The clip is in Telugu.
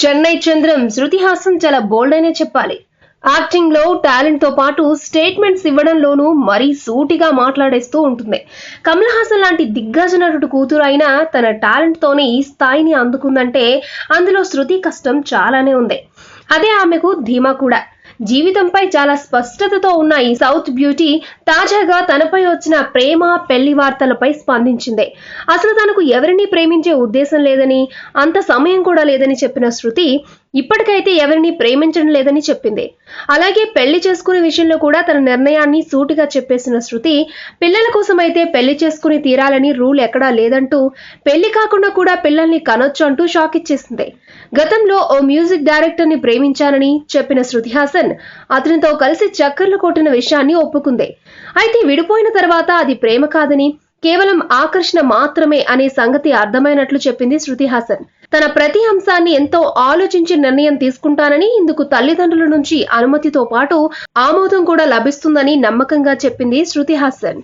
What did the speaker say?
చెన్నై చంద్రం శృతి హాసన్ చాలా బోల్డ్ అనే చెప్పాలి. యాక్టింగ్లో టాలెంట్తో పాటు స్టేట్మెంట్స్ ఇవ్వడంలోనూ మరీ సూటిగా మాట్లాడేస్తూ ఉంటుంది. కమల్ హాసన్ లాంటి దిగ్గజ నటుడు కూతురు అయినా తన టాలెంట్ తోనే ఈ స్థాయిని అందుకుందంటే అందులో శృతి కష్టం చాలానే ఉంది. అదే ఆమెకు ధీమా కూడా. జీవితంపై చాలా స్పష్టతతో ఉన్న ఈ సౌత్ బ్యూటీ తాజాగా తనపై వచ్చిన ప్రేమ పెళ్ళి వార్తలపై స్పందించింది. అసలు తనకు ఎవరిని ప్రేమించే ఉద్దేశం లేదని అంత సమయం కూడా లేదని చెప్పిన శృతి ఇప్పటికైతే ఎవరిని ప్రేమించడం లేదని చెప్పింది. అలాగే పెళ్ళి చేసుకునే విషయంలో కూడా తన నిర్ణయాన్ని సూటిగా చెప్పేసిన శృతి పిల్లల కోసం అయితే పెళ్ళి చేసుకుని తీరాలని రూల్ ఎక్కడా లేదంటూ పెళ్ళి కాకుండా కూడా పిల్లల్ని కనొచ్చు అంటూ షాక్ ఇచ్చేసింది. గతంలో ఓ మ్యూజిక్ డైరెక్టర్ని ప్రేమించానని చెప్పిన శృతి హాసన్ అతనితో కలిసి చక్కర్లు కొట్టిన విషయాన్ని ఒప్పుకుంది. అయితే విడిపోయిన తర్వాత అది ప్రేమ కాదని కేవలం ఆకర్షణ మాత్రమే అనే సంగతి అర్థమైనట్లు చెప్పింది శృతి హాసన్. తన ప్రతి అంశాన్ని ఎంతో ఆలోచించి నిర్ణయం తీసుకుంటానని ఇందుకు తల్లిదండ్రుల నుంచి అనుమతితో పాటు ఆమోదం కూడా లభిస్తుందని నమ్మకంగా చెప్పింది శృతి హాసన్.